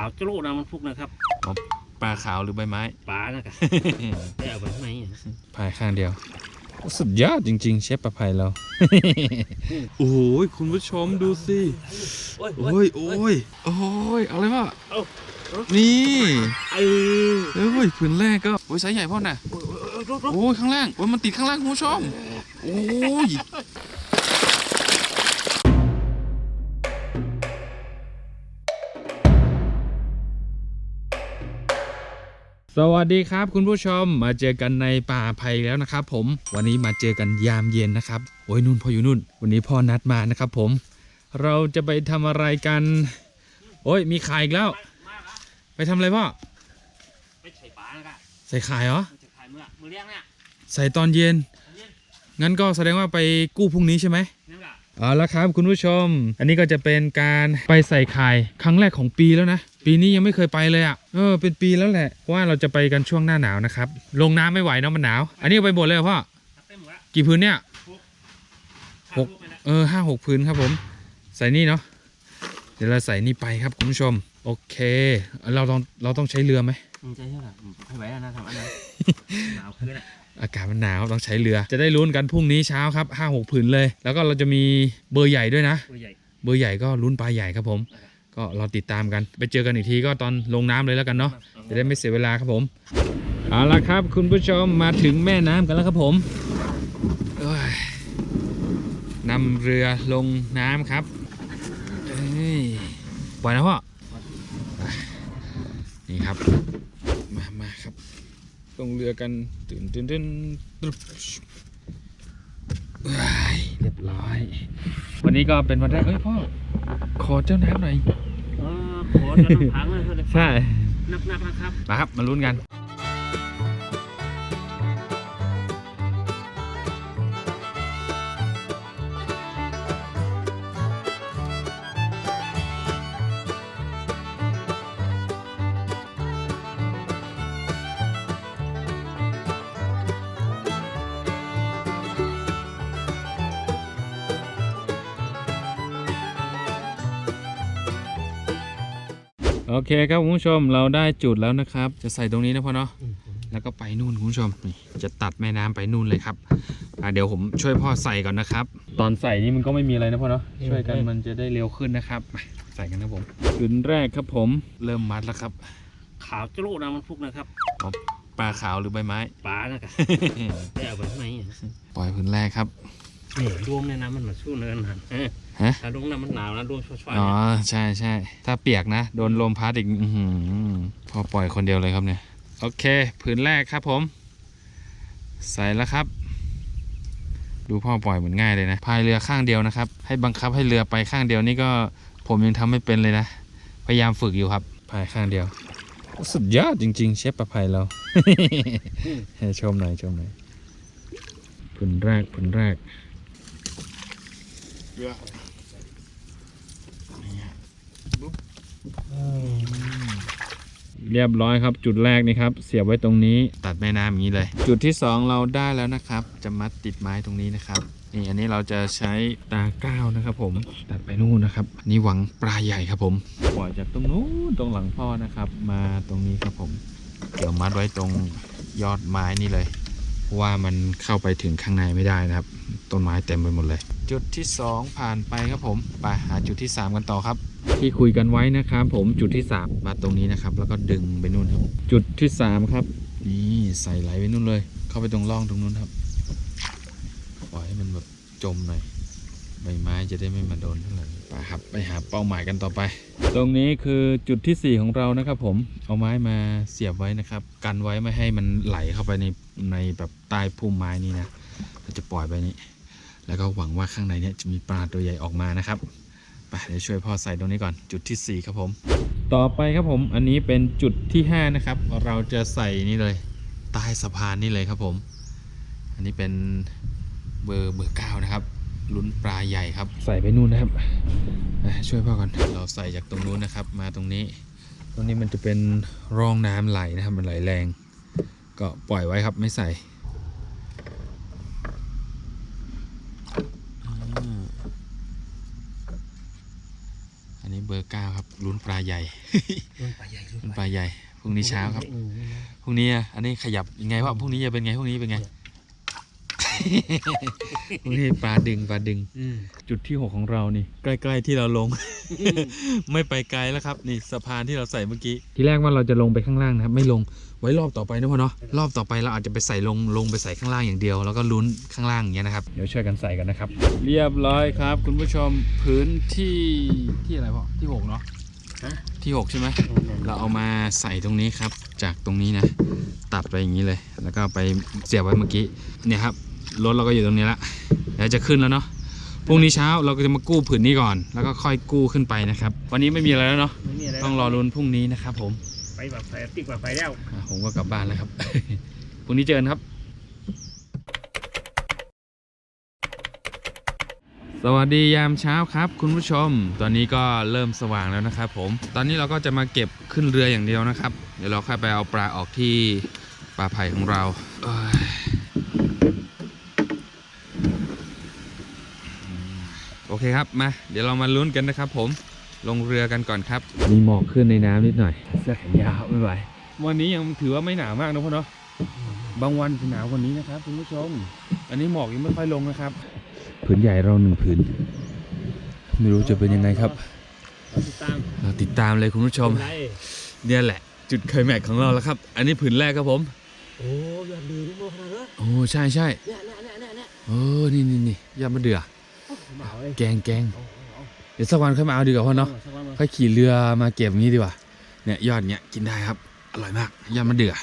าวจะโลนะมันฟุกนะครับปลาขาวหรือใบไม้ปลานะครับได้เอาไปทำไมอะพายข้างเดียว สุดยอดจริง ๆ เชฟประภัยเรา โอ้ยคุณผู้ชมดูสิโอ้ยโอ้ยโอ้ยโอ้ยเอาเลยพ่อเอาเอานี่เออเอ้ยผืนแรกก็โอ้ยไซส์ใหญ่พ่อน่ะโอ้ยโอ้ยโอ้ยโอ้ยโอ้ยข้างล่างโอ้ยมันติดข้างล่างคุณผู้ชมโอ้ย สวัสดีครับคุณผู้ชมมาเจอกันในป่าไผ่แล้วนะครับผมวันนี้มาเจอกันยามเย็นนะครับโอ้ยนุ่นพ่ออยู่นุ่น วันนี้พ่อนัดมานะครับผม เราจะไปทำอะไรกัน โอ้ยมีขายอีกแล้วมาละไปทำอะไรพ่อไม่ใช่ปลานะครับใส่ขายเหรอไม่ใช่ขายเมื่อมือเลี้ยงเนี่ยใส่ตอนเย็นอันนี้งั้นก็แสดงว่าไปกู้พรุ่งนี้ใช่ไหมนั่นแหละ เอาละครับคุณผู้ชม อันนี้ก็จะเป็นการไปใส่ไข่ครั้งแรกของปีแล้วนะ ปีนี้ยังไม่เคยไปเลยอะ่ะเออเป็นปีแล้วแหละเพราะว่าเราจะไปกันช่วงหน้าหนาวนะครับ ลงน้ำไม่ไหวเนาะมันหนาว อันนี้เอาไปหมดเลยเหรอพ่อเต็มหมดละกี่พื้นเนี่ยหกทำลูไปนะเออห้าหกพื้นครับผม ใส่นี่เนาะเดี๋ยวเราใส่นี่ไปครับคุณผู้ชม โอเค เราต้องเราต้องใช้เรือไหมอืมใจเท่าไหร่อืมไม่ไหวแล้วนะทำอันนั้นหนาวขึ้นอะ อากาศมันหนาวต้องใช้เรือ จะได้ลุ้นกันพรุ่งนี้เช้าครับห้าหกผืนเลย แล้วก็เราจะมีเบอร์ใหญ่ด้วยนะ ตัวใหญ่ เบอร์ใหญ่ก็ลุ้นปลาใหญ่ครับผม ก็รอติดตามกัน ไปเจอกันอีกทีก็ตอนลงน้ำเลยแล้วกันเนาะจะได้ไม่เสียเวลาครับผมเอาละครับ คุณผู้ชมมาถึงแม่น้ำกันแล้วครับผมเอ้ยนำเรือลงน้ำครับเอ้ยปล่อยนะพ่ออะนี่ครับมามาครับ ลงเรือกันตื่นตื่นตื่นตึ๊บเอ้ยเรียบร้อย วันนี้ก็เป็นวันแรกเอ้ยพ่อ ขอเจ้าน้ำหน่อยเออขอจะน้ำพังเลยเถอะใช่นักๆนะครับมาครับ มาลุ้นกัน โอเคครับคุณผู้ชมเราได้จุดแล้วนะครับ จะใส่ตรงนี้นะพ่อเนาะแล้วก็ไปนู่นคุณผู้ชมนี่จะตัดแม่น้ำไปนู่นเลยครับอะเดี๋ยวผมช่วยพ่อใส่ก่อนนะครับ ตอนใส่นี่มันก็ไม่มีอะไรนะพ่อเนาะช่วยกันมันจะได้เร็วขึ้นนะครับมาใส่กันนะผมขึ้นแรกครับผมเริ่มมัดแล้วครับขาวจะโลนะมันฟุกนะครับปลาขาวหรือใบไม้ปลานะครับได้เอาไปทำไมอะปล่อยพื้นแรกครับนี่รวมในน้ำมันมาสู้เนินหันเออ ฮะ ถ้าลงน้ำมันหนาวนะรวมช่วยๆอ๋อ เนี่ยใช่ใช่ ถ้าเปียกนะ โดนลมพัดอีกอื้อหือพอปล่อยคนเดียวเลยครับเนี่ย โอเคพื้นแรกครับผม ใส่แล้วครับ ดูพ่อปล่อยเหมือนง่ายเลยนะ พายเรือข้างเดียวนะครับ ให้บังคับให้เรือไปข้างเดียวนี่ก็ผมยังทำไม่เป็นเลยนะ พยายามฝึกอยู่ครับ พายข้างเดียว สุดยอดจริง ๆ เชฟประภัยเรา ให้ชมหน่อยชมหน่อยพื้นแรกพื้นแรก เรี เรียบร้อยครับ จุดแรกนี่ครับ เสียบไว้ตรงนี้ ตัดแม่น้ำอย่างนี้เลย จุดที่ 2 เราได้แล้วนะครับ จะมัดติดไม้ตรงนี้นะครับนี่อันนี้เราจะใช้ตาก้าวนะครับ ผมตัดไปนู่นนะครับอันนี่หวังปลาใหญ่ครับผมปล่อยจากตรงนู้นตรงหลังพ่อนะครับ มาตรงนี้ครับผม เดี๋ยวมัดไว้ตรงยอดไม้นี่เลย ราะว่ามันเข้าไปถึงข้างในไม่ได้นะครับ ต้นไม้เต็มไปหมดเลย จุดที่ 2 ผ่านไปครับผมไปหาจุดที่ 3 กันต่อครับ ที่คุยกันไว้นะครับผมจุดที่ 3 มาตรงนี้นะครับ แล้วก็ดึงไปนู่นครับ จุดที่ 3 ครับ นี่ใส่ไหลไปนู่นเลย เข้าไปตรงร่องตรงนู้นครับปล่อยให้มันแบบจมหน่อย ใบไม้จะได้ไม่มาโดนเท่าไหร่ไปครับไปหาเป้าหมายกันต่อไป ตรงนี้คือจุดที่ 4 ของเรานะครับผมเอาไม้มาเสียบไว้นะครับ กันไว้ไม่ให้มันไหลเข้าไปในในแบบใต้พุ่มไม้นี้นะเราจะปล่อยไปนี้ แล้วก็หวังว่าข้างในเนี้จะมีปลาตัวใหญ่ออกมานะครับไปเดี๋ยวช่วยพ่อใส่ตรงนี้ก่อนจุดที่ 4 ครับผม ต่อไปครับผมอันนี้เป็นจุดที่ 5 นะครับ เราจะใส่นี่เลยใต้สะพานนี่เลยครับผม อันนี้เป็นเบอร์เบอร์เก้านะครับ ลุ้นปลาใหญ่ครับ ใส่ไปนู่นนะครับอะช่วยพ่อก่อนเราใส่จากตรงนู้นนะครับ มาตรงนี้ ตรงนี้มันจะเป็นร่องน้ำไหลนะครับมันไหลแรง ก็ปล่อยไว้ครับไม่ใส่อันนี้เบอร์เก้าครับลุ้นปลาใหญ่รุ่นปลาใหญ่รุ่นลุ้นปลาใหญ่พรุ่งนี้เช้าครับอืมนี่นะพรุ่งนี้อะอันนี้ขยับยังไงวะพรุ่งนี้จะเป็นไงพรุ่งนี้เป็นไงพรุ่ง นี้ปลาดึงปลาดึงอืมจุดที่6ของเรานี่ ใกล้ๆที่เราลง ไม่ไปไกลแล้วครับ นี่สะพานที่เราใส่เมื่อกี้ ทีแรกว่าเราจะลงไปข้างล่างนะครับ ไม่ลงไว้รอบต่อไปนะพ่อเนาะรอบต่อไปเราอาจจะไปใส่ลงลงไปใส่ข้างล่างอย่างเดียว แล้วก็ลุ้นข้างล่างอย่างเงี้ยนะครับเดี๋ยวช่วยกันใส่กันนะครับ เรียบร้อยครับ คุณผู้ชมพื้นที่ที่อะไรพ่อที่หกเนาะฮะที่หกใช่ไหมเราเอามาใส่ตรงนี้ครับ จากตรงนี้นะ ตัดไปอย่างนี้เลย แล้วก็ไปเสียบไว้เมื่อกี้เนี่ยครับ รถเราก็อยู่ตรงนี้ละเดี๋ยวจะขึ้นแล้วเนาะพรุ่งนี้เช้าเราก็จะมากู้ผืนนี้ก่อน แล้วก็ค่อยกู้ขึ้นไปนะครับ วันนี้ไม่มีอะไรแล้วเนาะไม่มีอะไรต้องรอรุนพรุ่งนี้นะครับผมไปแบบไฟติ๊กแบบไฟแล้วอะผมก็กลับบ้านแล้วครับ พรุ่งนี้เจอกันครับ สวัสดียามเช้าครับ คุณผู้ชม ตอนนี้ก็เริ่มสว่างแล้วนะครับ ผม ตอนนี้เราก็จะมาเก็บขึ้นเรืออย่างเดียวนะครับ เดี๋ยวเราค่อยไปเอาปลาออกที่ปลาไผ่ของเราเอ้ยโอ เคครับมา เดี๋ยวเรามาลุ้นกันนะครับ ผมลงเรือกันก่อนครับ มีหมอกขึ้นในน้ำนิดหน่อยเสื้อแขนยาวไม่ไหววันนี้ยังถือว่าไม่หนาวมากนะพ่อเนาะบางวันจะหนาวกว่านี้นะครับคุณผู้ชม อันนี้หมอกยังไม่ค่อยลงนะครับผืนใหญ่เราหนึ่งผืนไม่รู้จะเป็นยังไงครับเราติดตามเราติดตามเลยคุณผู้ชมไรเนี่ยแหละ จุดเคยแม็กของเราแล้วครับ อันนี้ผืนแรกครับผม โอ้ยอดดีนี่โมขนาดนั้นโอ้ใช่ใช่เนี่ยเนี่ยเนี่ยเนี่ยเนี่ยโอ้นี่นี่นี่ยอดมะเดื่อโอ้หมาเลย แกงแกงเอาเอาเดี๋ยวสักวันค่อยมาเอาดีกว่าพ่อเอาเนาะสักวันมาค่อยขี่เรือมาเก็บอย่างนี้ดีกว่าเนี่ยยอดเนี้ยกินได้ครับ อร่อยมากยอดมะเดื่อ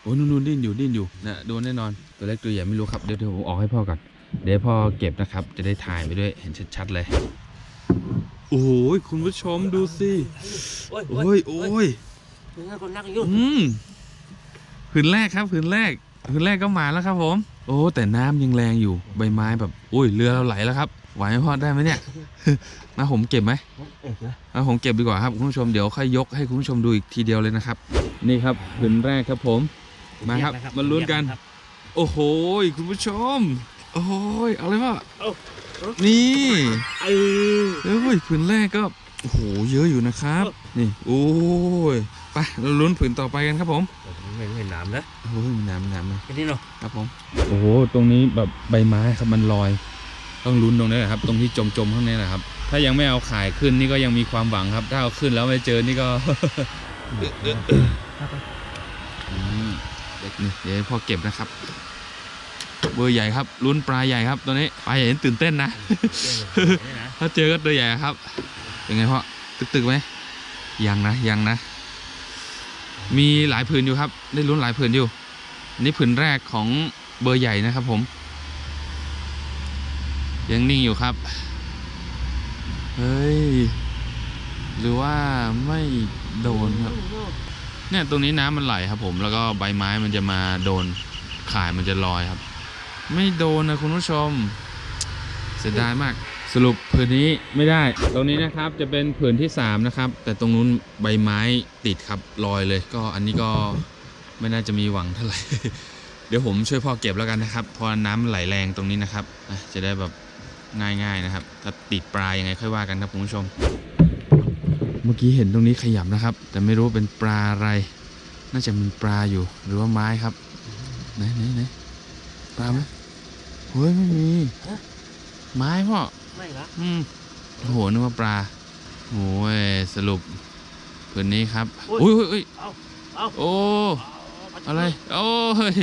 โอ้นู่นนู่นดิ้นอยู่ดิ้นอยู่นะโดนแน่นอนตัวเล็กตัวใหญ่ไม่รู้ครับเดี๋ยวเดี๋ยวผมออกให้พ่อก่อนเดี๋ยวพ่อเก็บนะครับ จะได้ถ่ายไปด้วยเห็นชัดๆเลย โอ้ยคุณผู้ชมดูสิโอ้ยโอ้ยโอ้ยมึงให้คนนักอยู่อืมผืนแรกครับผืนแรกผืนแรกก็มาแล้วครับผม โอ้แต่น้ำยังแรงอยู่ใบไม้แบบอุ้ยเรือเราไหลแล้วครับ ไหวไหมพ่อได้ไหมเนี่ยมาผมเก็บไหมเอ๊ะนะมาผมเก็บดีกว่าครับคุณผู้ชมเดี๋ยวค่อยยกให้คุณผู้ชมดูอีกทีเดียวเลยนะครับ นี่ครับผืนแรกครับผมมาครับแยะะมาลุ้นกันแยะะครับโอ้โหคุณผู้ชม โอ้ยเอาเลยว่าเอาเอานี่เออเอ้ยผืนแรกก็โอ้โหเยอะอยู่นะครับ นี่โอ้ยไปเราลุ้นผืนต่อไปกันครับผมไม่ไม่หนามนะโอ้ยมีน้ำมีน้ำเลยแค่นี้เนาะครับผมโอ้โหตรงนี้แบบใบไม้ครับมันลอย ต้องลุ้นตรงนี้แหละครับ ตรงที่จมจมๆข้างในแหละครับ ถ้ายังไม่เอาขายขึ้นนี่ก็ยังมีความหวังครับ ถ้าเอาขึ้นแล้วไม่เจอนี่ก็นี่เดี๋ยวพ่อเก็บนะครับ เบอร์ใหญ่ครับลุ้นปลาใหญ่ครับตัวนี้ปลาใหญ่นี่ตื่นเต้นนะถ้าเจอก็ตัวใหญ่ครับเป็นไงพ่อตึกๆไหมยังนะยังนะ มีหลายผืนอยู่ครับ ได้ลุ้นหลายผืนอยู่นนี้ผืนแรกของเบอร์ใหญ่นะครับผม ยังนิ่งอยู่ครับ เฮ้ย หรือว่าไม่โดนครับ เนี่ยตรงนี้น้ำมันไหลครับผม แล้วก็ใบไม้มันจะมาโดนข่ายมันจะลอยครับ ไม่โดนนะคุณผู้ชม เสียดายมาก สรุปผืนนี้ไม่ได้ ตรงนี้นะครับจะเป็นผืนที่ 3 นะครับ แต่ตรงนู้นใบไม้ติดครับลอยเลย ก็อันนี้ก็ไม่น่าจะมีหวังเท่าไหร่เดี๋ยวผมช่วยพ่อเก็บแล้วกันนะครับเพอน้ำไหลแรงตรงนี้นะครับ จะได้แบบ ง่ายๆนะครับถ้าติดปลายยังไงค่อยว่ากันครับคุณผู้ชม เมื่อกี้เห็นตรงนี้ขยับนะครับ แต่ไม่รู้ว่าเป็นปลาอะไร น่าจะเป็นปลาอยู่หรือว่าไม้ครับไหนไหนไหนปลาไหมเฮ้ยไม่มีไม้พ่อไม่ละอืมโอ้โหนึกว่าปลาโอ้ยสรุปผืนนี้ครับอุ้ยอุ้ยอุ้ยเอาเอาโอ้เอาอะไร โอ้ย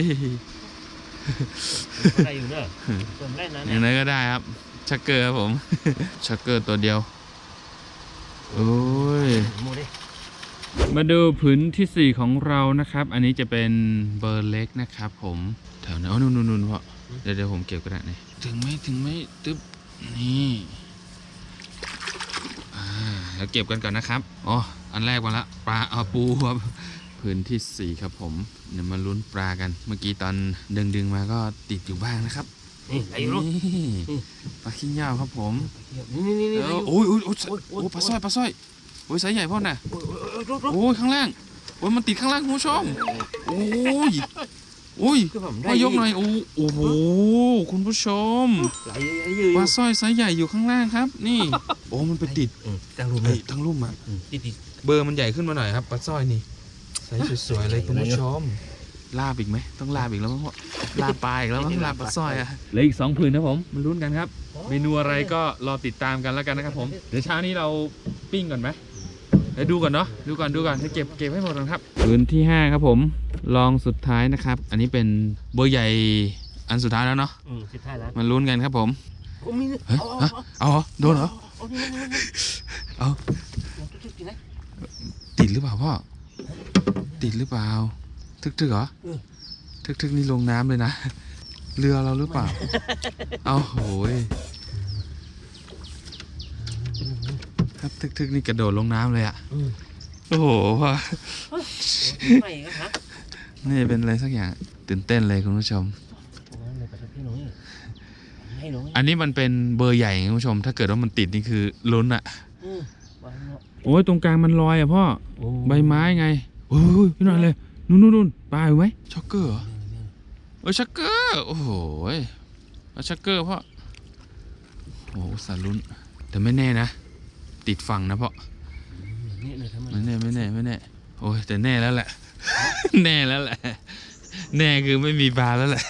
อะไรอยู่เนอะส่วนแรกนะอเนี่ยย่างไรก็ได้ครับ ชักเกอร์ครับผม ชักเกอร์ตัวเดียว โอ้ยโมดิมาดูผืนที่ 4 ของเรานะครับ อันนี้จะเป็นเบอร์เล็กนะครับผมแถวนั้นอ๋อนู่นนู่นนู่นพ่อเดี๋ยวเดี๋ยวผมเก็บก็ได้นี่ถึงไหมถึงไหมตึ๊บนี่อ่าแล้วเก็บกันก่อนนะครับ อ๋อ อันแรกมาละปลาเอาปูครับผืนที่ 4 ครับผม เดี๋ยวมาลุ้นปลากัน เมื่อกี้ตอนดึงดึงๆมาก็ติดอยู่บ้างนะครับ นี่ไอ้ลูกนี่ปลาขี้เหย่าครับผมนี่นี่นี่นี่เออโอ้ยโอ้ยโอ้ยโอ้ยปลาสร้อยปลาสร้อยโอ้ยสายใหญ่พ่อน่ะโอ้ยโอ้ยโอ้ยลูกลูกโอ้ยข้างล่างโอ้ยมันติดข้างล่างคุณผู้ชมโอ้ยอุ้ยคือผมได้พ่อยกหน่อยโอ้โอ้โหคุณผู้ชมไหลยืดปลาสร้อยไซส์ใหญ่อยู่ข้างล่างครับ นี่ โอ้มันไปติดจังรูเฮ้ยทั้งลุ่มอะติดติดเบอร์มันใหญ่ขึ้นมาหน่อยครับปลาสร้อยนี่ไซส์สวยๆเลยคุณผู้ชม ลาบอีกไหมต้องลาบอีกแล้วมั้งพ่อลาบปลาอีกแล้วมั้งลาบปลาสร้อยอะเหลืออีกสองผืนนะผมมาลุ้นกันครับ เมนูอะไรก็รอติดตามกันแล้วกันนะครับผมเดี๋ยวเช้านี้เราปิ้งก่อนไหมเดี๋ยวดูก่อนเนาะดูก่อนดูก่อนให้เก็บเก็บให้หมดก่อนครับพื้นที่ 5 ครับผมลองสุดท้ายนะครับ อันนี้เป็นเบอร์ใหญ่อันสุดท้ายแล้วเนาะอืมสิบห้าล้านมาลุ้นกันครับผมโอ้มีเฮ้ยฮะเอาเหรอโดนเหรอเอานี่นี่นี่เอาติดติดนะติดหรือเปล่าพ่อติดหรือเปล่า ทึกทึกเหรอทึกทึกนี่ลงน้ำเลยนะ เรือเราหรือเปล่า เอาโหยครับทึกทึกนี่กระโดดลงน้ำเลยอะอืมโอ้โหพ่อไม่ก็ฮะนี่เป็นอะไรสักอย่างตื่นเต้นเลยคุณผู้ชมเลยไปพี่หนุ่ยให้หนุ่ยอันนี้มันเป็นเบอร์ใหญ่คุณผู้ชม ถ้าเกิดว่ามันติดนี่คือลุ้นอะอืมวางเนาะโอ้ยตรงกลางมันลอยอะพ่อโอ้ใบไม้ไง โอ้ยพี่หน่อยเลย นู่นนู่นนู่นปลาอยู่ไหมช็อกเกอร์เหรอเออช็อกเกอร์โอ้โหยเอาช็อกเกอร์พ่อโอ้โหสารุนแต่ไม่แน่นะ ติดฝั่งนะพ่อนี่เลยทำไมไม่แน่ไม่แน่ไม่แน่โอ้ยแต่แน่แล้วแหละ แน่แล้วแหละ แน่คือไม่มีปลาแล้วแหละ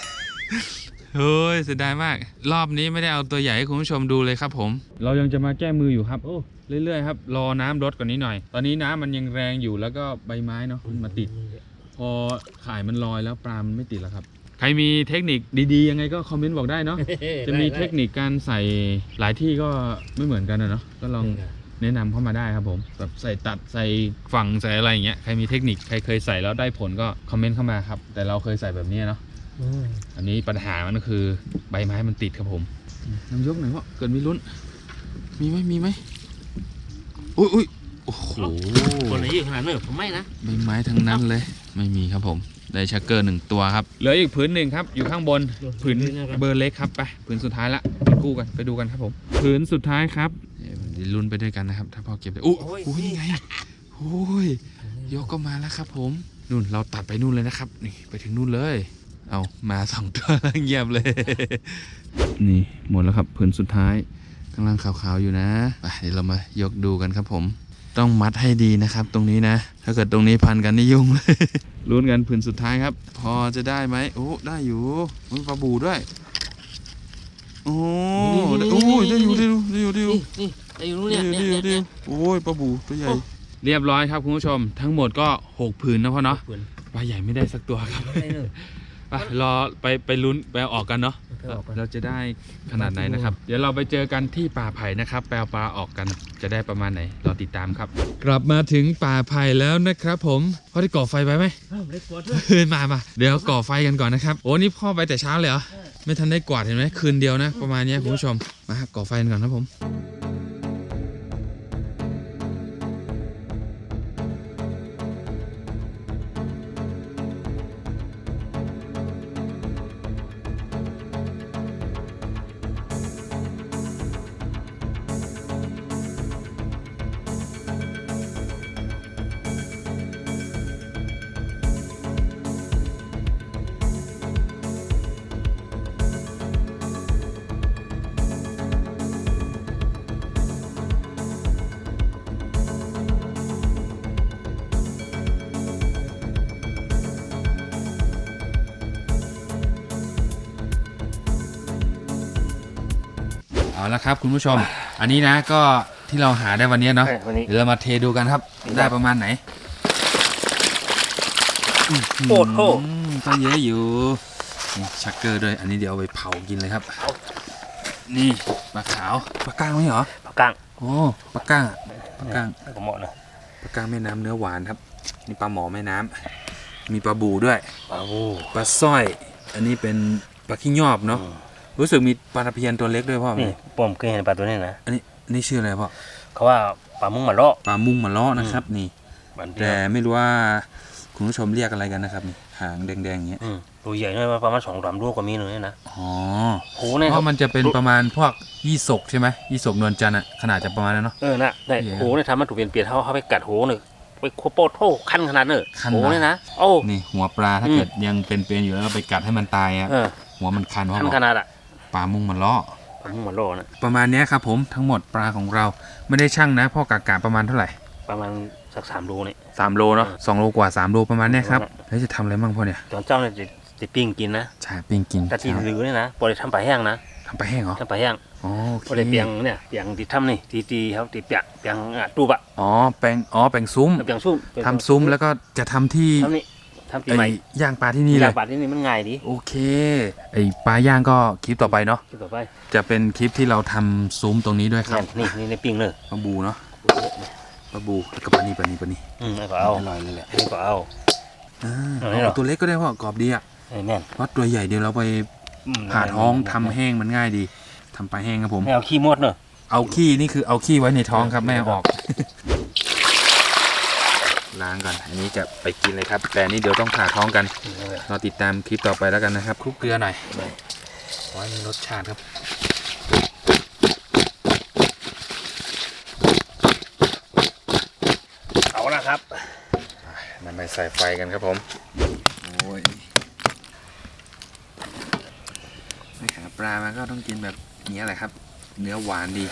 โอ้ยเสียดายมาก รอบนี้ไม่ได้เอาตัวใหญ่ให้คุณผู้ชมดูเลยครับผม เรายังจะมาแก้มืออยู่ครับ โอ้เรื่อยๆครับ รอน้ำลดกว่านี้หน่อย ตอนนี้น้ำมันยังแรงอยู่แล้วก็ใบไม้เนาะมันมาติด พอข่ายมันลอยแล้วปลามันไม่ติดแล้วครับ ใครมีเทคนิคดีๆ ยังไงก็คอมเมนต์บอกได้เนาะจะมีเทคนิคการใส่หลายที่ก็ไม่เหมือนกันนะเนาะก็ลองแนะนำเข้ามาได้ครับผมแบบใส่ตัดใส่ฝั่งใส่อะไรอย่างเงี้ยใครมีเทคนิคใครเคยใส่แล้วได้ผลก็คอมเมนต์เข้ามาครับ แต่เราเคยใส่แบบนี้เนาะอันนี้ปัญหามันก็คือใบไม้มันติดครับผมน้ำยกหน่อยเพราะเกิดมีลุ้น มีไหมมีไหมอุ้ยอุ้ยโอ้โหคนไหนยืดขนาดนี้ผมไม่นะใบไม้ทั้งนั้นเลย ไม่มีครับผม ได้ชักเกอร์หนึ่งตัวครับ เหลืออีกผืนหนึ่งครับ อยู่ข้างบนผืนเบอร์เล็กครับไปผืนสุดท้ายละไปกู้กันไปดูกันครับผมผืนสุดท้ายครับเดี๋ยวลุ้นไปด้วยกันนะครับ ถ้าพอเก็บได้อู้อู้นี่ไงโอ้ยยกก็มาแล้วครับ ผมนู่นเราตัดไปนู่นเลยนะครับ นี่ไปถึงนู่นเลย เอามาสองตัวแล้วเงียบเลย นี่หมดแล้วครับผืนสุดท้ายกำลังขาวๆอยู่นะไปเดี๋ยวเรามายกดูกันครับผม ต้องมัดให้ดีนะครับ ตรงนี้นะ ถ้าเกิดตรงนี้พันกันนี่ยุ่งเลยลุ้นกันผืนสุดท้ายครับ พอจะได้ไหมโอ้ได้อยู่มีปลาบูด้วยโอ้ได้โอ้ยได้อยู่ได้อยู่ได้อยู่ได้อยู่นี่นี่ไอ้รู้ได้เนี่ยอยู่เนี่ได้ยอยู่เนี่ยได้อยู่โอ้ยปลาบูตัวใหญ่เรียบร้อยครับคุณผู้ชม ทั้งหมดก็หกผืนนะพ่อเนาะเปื่อนปลาใหญ่ไม่ได้สักตัวครับ ไม่ได้เลยไปรอไปไปลุ้นไปเอาออกกันเนาะไปเอาออกกัน เราจะได้ขนาดไหนนะครับ เดี๋ยวเราไปเจอกันที่ป่าไผ่นะครับ แปลปลาออกกันจะได้ประมาณไหนรอติดตามครับ กลับมาถึงป่าไผ่แล้วนะครับ ผมพ่อได้ก่อไฟไปไหม อ้าวเล็กกว่าด้วยเฮ้ยมามาเดี๋ยวก่อไฟกันก่อนนะครับ โอ้นี่พ่อไปแต่เช้าเลยเหรอ ไม่ทันได้กวาดเห็นไหมคืนเดียวนะ ประมาณเนี้ยคุณผู้ชม มาก่อไฟกันก่อนครับผม เอาละครับ คุณผู้ชม อันนี้นะก็ที่เราหาได้วันนี้เนาะ วันนี้ เดี๋ยวเรามาเทดูกันครับ ได้ประมาณไหนโอ้โหอืมก็เยอะอยู่นี่ชักเกอร์ด้วย อันนี้เดี๋ยวเอาไปเผากินเลยครับ นี่ปลาขาวปลาก้างไหมเหรอปากกลางโอ้ปลาก้างอะปลาก้างก็เหมาะนะปลาก้างแม่น้ำเนื้อหวานครับ นี่ปลาหมอแม่น้ำมีปลาบูด้วยโอ้โหปลาสร้อย อันนี้เป็นปลาขี้ยอบเนาะ รู้สึกมีปลาตะเพียนตัวเล็กด้วยพ่อนี่ผมเคยเห็นปลาตัวนี้นะอันนี้อันนี้ชื่ออะไรพ่อเขาว่าปลามุ้งหมาล่อปลามุ้งมะล้อนะครับ นี่บันเดีแต่ยวไม่รู้ว่าคุณผู้ชมเรียกอะไรกันนะครับนี่หางแดงๆอย่างเงี้ยอืมตัวใหญ่หน่อยประมาณสองสามลูกก็มีเลยนะอ๋อโหเนี่ยเพครับราะมันจะเป็นประมาณพวกยี่สกใช่ไหมยี่สกนวลจันทร์อะขนาดจะประมาณนั้นเนาะเออน่ะได้ใหญ่โหเนี่ยทำมันถูกเปลี่ยนเปลี่ยนเท่าเขาไปกัดโหเนี่ยไปโคโปโต้ขั้นขนาดเนอะขั้นโอ้นะเนี่ยนะโอ้นี่หัวปลาถ้าอืมเกิดยังเป็นๆอยู่แล้วเราไปกัดให้มันตายอะเออหัวมันคันเพราะขั้นบอกขนาดอะ ปลามุงมันเลาะผมเหมือนโลนะประมาณเนี้ยครับผมทั้งหมดปลาของเราไม่ได้ช่างนะพ่อกากาประมาณเท่าไหร่ ประมาณสักสามโลนี่สามโลเนาะสองโลกว่าสามโลประมาณเนี้ยครับประมาณนั้นแล้วจะทำอะไรบ้างพ่อเนี่ยตอนเจ้าเนี่ยจะจะปิ้งกินนะชาปิ้งกินกะทิหรือเนี่ยนะปล่อยทำปลาแห้งนะทำไปลาแห้งเหรอทำปลาแห้งอ๋อโอเคปล่อยเปียงเนี่ยเปียงที่ทำนี่ตีตีๆครับตีเปียกเปียงอะตูบอะอ๋อแปลงอ๋อแปลงซุ้มเปียงซุ่มเปียงทำซุ้มแล้วก็จะทำที่ทำนี่ ทำปีไอ้ใหม่ย่างปลาที่นี่อเลยยากปลาที่นี่มันง่ายดีโอเค ไอ้ปลาย่างก็คลิปต่อไปเนาะ คิดต่อไปจะเป็นคลิปที่เราทำซุ้มตรงนี้ด้วยครับนี่นี่ในปิ้งเลยปลาบูเนาะปลาบูแล้วก็ปลานี่ปลานี่ปลานี่อืมไอ้ก็เอาอร่อยเลยแหละอันนี้ก็เอา อ่าเอาไหนเหรอ เอาตัวเล็กก็ได้พ่อกรอบดีอะไอ้แม่นเพราะตัวใหญ่เดี๋ยวเราไปอืมผ่าท้องทำแห้งมันง่ายดีทำปลาแห้งครับผม ไม่เอาขี้มดเนอะ เอาขี้นี่คือเอาขี้ไว้ในท้องครับไม่เอาออก ล้างก่อนอันนี้จะไปกินเลยครับ แต่อันนี้เดี๋ยวต้องผ่าท้องกันรอติดตามคลิปต่อไปแล้วกันนะครับคลุกเกลือหน่อยขอให้มีรสชาติครับเอาละครับนำไปใส่ไฟกันครับผมโอ้ยไม่หาปลามันก็ต้องกินแบบนี้แหละครับ เนื้อหวานดี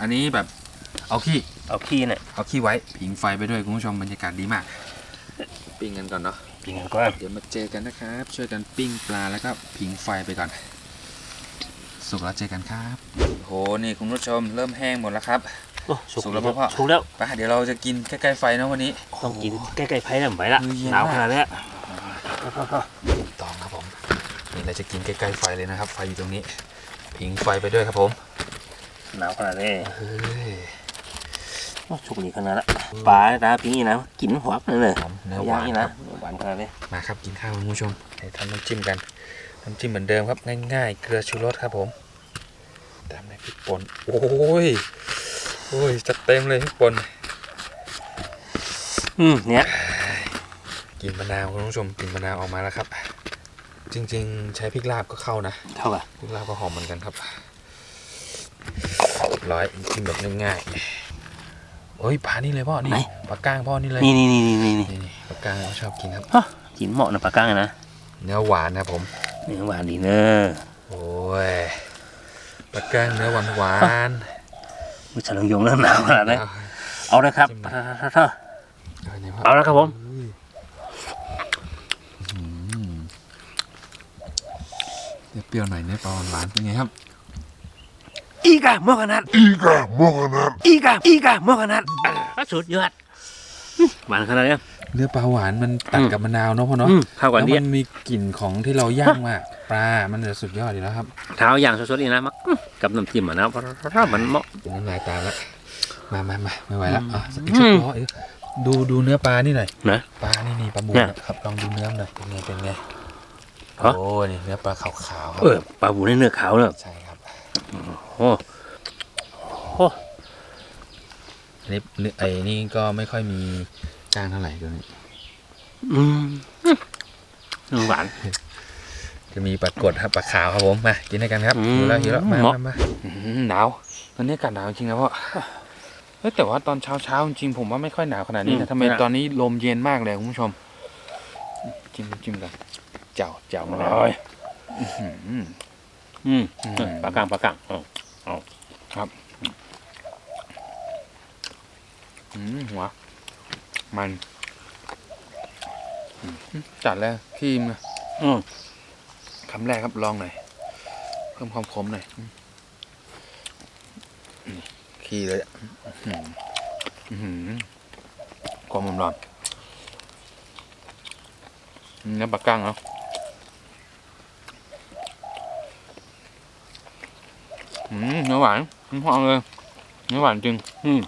อันนี้แบบเอาขี้ เอาขี้เนี่ยเอาขี้ไว้ผิงไฟไปด้วยคุณผู้ชมบรรยากาศดีมาก ปิ้งกันก่อนเนาะกินกันก่อนเดี๋ยวมาเจอกันนะครับ ช่วยกันปิ้งปลาแล้วก็ผิงไฟไปก่อน สุกแล้วเจอกันครับโหนี่คุณผู้ชมเริ่มแห้งหมดแล้วครับโอ้สุกสุกแล้วพ่อสุกแล้วไปเดี๋ยวเราจะกินใกล้ๆไฟนะวันนี้ต้องกินใกล้ๆไผ่แล้วไหวละมือเย็นหนาวมากขนาดเนี้ยตองครับผมนี่เราจะกินใกล้ๆไฟเลยนะครับ ไฟอยู่ตรงนี้ ผิงไฟไปด้วยครับผมหนาวขนาดนี้ เฮ้ยโอ้สุกนี่ขนาดละปลาตาปีนี้นะกินหัวนั่นเลยหอมเนื้อหย่างวานนี่คนะรับหวานขนาดนี้มาครับกินข้าวคุณผู้ชมเดี๋ยวทำน้ำจิ้มกันน้ำจิ้มเหมือนเดิมครับง่ายๆ เกลือชูรสครับผมตามด้วยพริกป่นโอ้ยโอ้ยจัดเต็มเลยพริกป่นอืมเนี่ยกลินมะนาวคุณผู้ชมกลินมะนาวออกมาแล้วครับ จริง ๆ ใช้พริกลาบก็เข้านะเท่ากับพริกลาบก็หอมเหมือนกันครับร้อยจิ้มแบบง่ายๆ โอ้ยปลานี่เลยพ่อ นี่ปลาก้างพ่อนี่เลยนี่นี่นี่นี่นี่นี่นี่ปลาก้างเขาชอบกินครับกินเหมาะนะปลาก้างอะนะเนื้อหวานนะครับผมนี่หวานดีเนอะโอ้ยปลาก้างเนื้อหวานหวานมุฉลงยงเริ่มหนาวขนาดนี้เอาเอาเลยครับจิ้มมาเท่าเอาเนี่ยพ่อเอาแล้วครับผมอืมเปรี้ยวๆหน่อยเนื้อปลาหวานๆเป็นไงครับ อีกาหม้อขนาดอีกาหม้อขนาดอีกาอีกาหม้อขนาดสุดยอดอืมหวานขนาดนี้เนื้อปลาหวานมันตัดอืมกับมะนาวเนาะพ่อเนาะอืมเข้ากันแล้วดีมันมีกลิ่นของที่เราย่างมากปลา มันจะสุดยอดอยู่แล้วครับ เท้าอย่างสดๆนี่นะมักกับน้ำจิ้มอะนะเพราะถ้ามันเหมาะน้ำลายตามแล้วมามามาไม่ไหวแล้วอืมอะอีกสักล้ออีกดูดูเนื้อปลานี่หน่อยนะปลานี่นี่ปลาบูเนี่ยนะครับลองดูเนื้อมันหน่อยเป็นไงเป็นไงฮะโอ้นี่เนื้อปลาขาวๆครับเออปลาบูในเนื้อขาวเนอะใช่ครับ โอ้โหอันนี้เนื้อไอ้นี่ก็ไม่ค่อยมีจ้างเท่าไหร่ตัวนี้อืมอืมหวาน จะมีปลากดครับปลาขาวครับผมมากินด้วยกันครับอืมหิวแล้วหิวแล้วมาเหมาะมามาอื้อหือหนาวตอนนี้อากาศหนาวจริงนะพ่อเฮ้ยแต่ว่าตอนเช้าเช้าๆจริงๆผมว่าไม่ค่อยหนาวขนาดนี้นะทำไมตอนนี้ลมเย็นมากเลยคุณผู้ชม จิ้มจิ้มกันเจ้าเจ้ามะนาวโอ้ยอื้อหืออืมอืม ปลากลางปลากลางเอาอืมหัว มันอืมจัดเลยพี่มนะอืมคำแรกครับลองหน่อยเพิ่มความขมหน่อยอืมอืมขี้เลยอะอื้อหืออื้อหือความมันร้อนอืมเนื้อปลากั้งเนาะอืม เนื้อหวานน้ำหอมเลยเนื้อหวานจริง อืม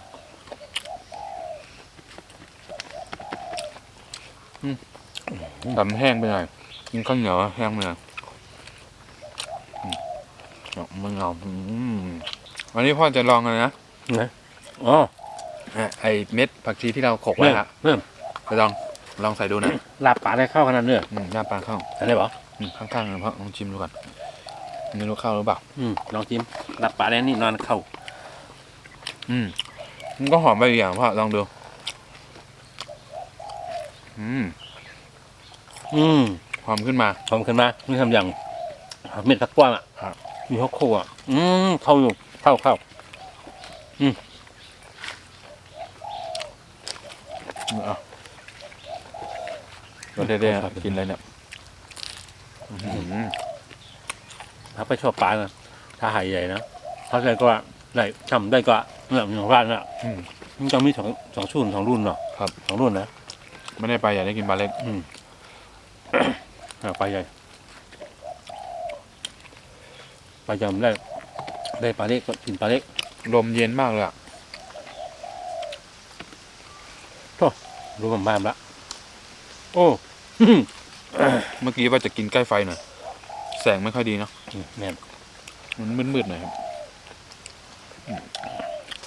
ทำแห้งไปหน่อยกินข้าวเหนียวแห้งไปหน่อยอืมเอามันเอาอืมวันนี้พ่อจะลองเลยนะอ๋ออะไอเม็ดผักชีที่เราโขกไว้เริ่มละเริ่มไปลองลองใส่ดูนะลาบปลาได้เข้าขนาดเนื้ออืมหน้าปลาเข้าอะไรบอกอืมข้างๆเลยพ่อลองชิมดูก่อน ไม่รู้เข้าหรือเปล่า อืมลองจิ้มลาบปลาได้นี่นอนเข้า อืมมันก็หอมไปอีกอย่างพ่อลองดู อืม อืมหอมขึ้นมา หอมขึ้นมานี่ทำอย่างเม็ดตะกร้าอะครับ มีข้าวโคอะ อืมเข้าอยู่เข้าเข้าเอารสเด้ๆกินเลยเนี่ยอื้อหือ ถ้าไปชอบปลานะถ้าหายใหญ่นะเขาได้ก็ได้ทำได้ก็เนี่ยอย่างร้านน่ะอืม มันจะมีสองสองชุดสองรุ่นเนาะครับ สองรุ่นนะไม่ได้ไปอยากได้กินปลาเล็กอืม อ่าปลาใหญ่ปลาใหญ่มันได้ ได้ปลาเล็กก็กินปลาเล็ก ลมเย็นมากเลยอะรู้มันบ้ามละโอ้ เมื่อกี้ว่าจะกินใกล้ไฟหน่อย แสงไม่ค่อยดีเนาะแม่นมันมืดๆหน่อยครับ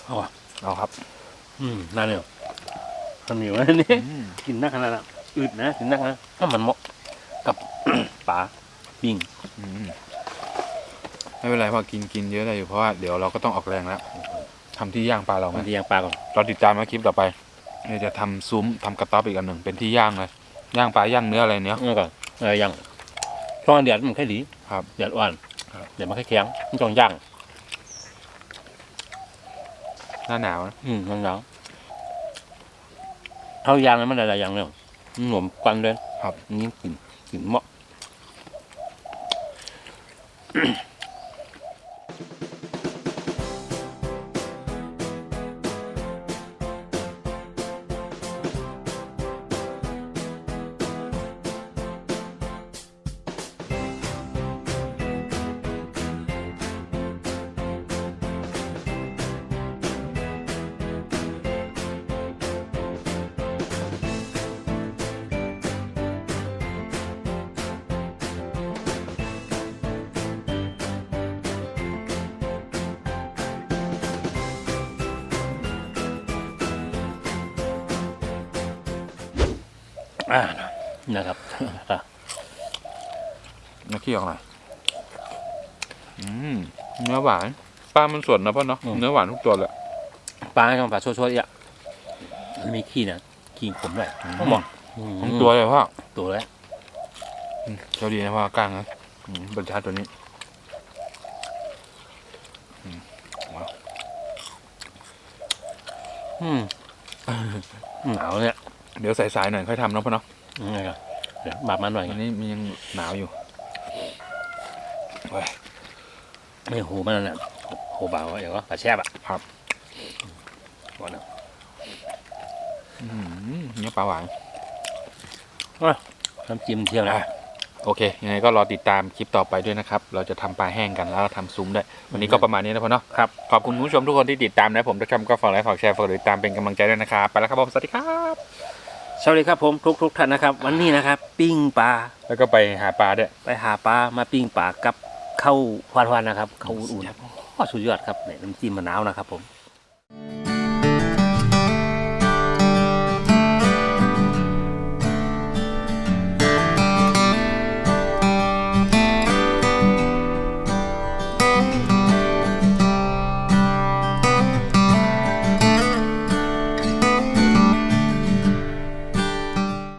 เอาอะเอาครับ อืมน่าเนี่ยทำเหนียวนะนี่อืมกินนักขนาดนั้นอืดนะกินนักนะถ้ามันเหมาะกับปลาปิ้งอืมไม่เป็นไรพอกินกินเยอะได้อยู่เพราะว่าเดี๋ยวเราก็ต้องออกแรงแล้วทำที่ย่างปลาเราบางไงทีย่างปลาก่อนเราติดตามมาคลิปต่อไปเดี๋ยวจะทำซุ้มทำกระต๊อบอีกอันหนึ่งเป็นที่ย่างเลยย่างปลาย่างเนื้ออะไรเนี้ยเอาก่อนเออย่าง ช่วงเดือดมันแค่ดีครับเดือดอ่อนครับ เดี๋ยวมันแค่แข็งมันต้องย่างหน้าหนาวนะอืมน้องๆเท่ายางนั้นมันหลายๆอย่างเลยหนวมควันเลยครับนี่กลิ่นกลิ่นเหมาะ นักขี้ออกหน่อยอืมเนื้อหวานปลา มันสดนะพ่อเนาะ อืม เนื้อหวานทุกตัวเลย ปลาให้มันปลาชั่วๆอะมันมีขี้นะขี้ขมเลยอืมเหมาะทั้งตัวเลยพ่อตัวแล้วอืมเจ้าดีนะพ่อกลางนะอืมบรรชาติตัวนี้อืมหนาวเนี่ยเดี๋ยวสายๆหน่อยค่อยทำเนาะพ่อเนาะยังไงกันเดี๋ยวบาดมันหน่อยอันนี้มันยังหนาวอยู่ เว้ยไม่หูมันน่ะหูเบาเดี๋ยวก็ปลาแช่บอะครับก่อนนะอืมเนื้อปลาหวานน้ำจิ้มเที่ยวนะอะโอเค ยังไงก็รอติดตามคลิปต่อไปด้วยนะครับ เราจะทำปลาแห้งกันแล้วเราทำซุ้มด้วย วันนี้ก็ประมาณนี้นะพ่อเนาะครับ ขอบคุณคุณผู้ชมทุกคนที่ติดตามนะผมถ้าชอบก็ฝากไลค์ฝากแชร์ฝากกดติดตามเป็นกำลังใจด้วยนะครับ ไปแล้วครับผม สวัสดีครับ สวัสดีครับผมทุกทุกๆท่านนะครับ วันนี้นะครับ ปิ้งปลา แล้วก็ไปหาปลาด้วย ไปหาปลา มาปิ้งปลากับ เข้าควานๆนะครับ เข้าอุ่นๆโอ้สุดยอดครับเนี่ยน้ำจิ้มมะนาวนะครับผม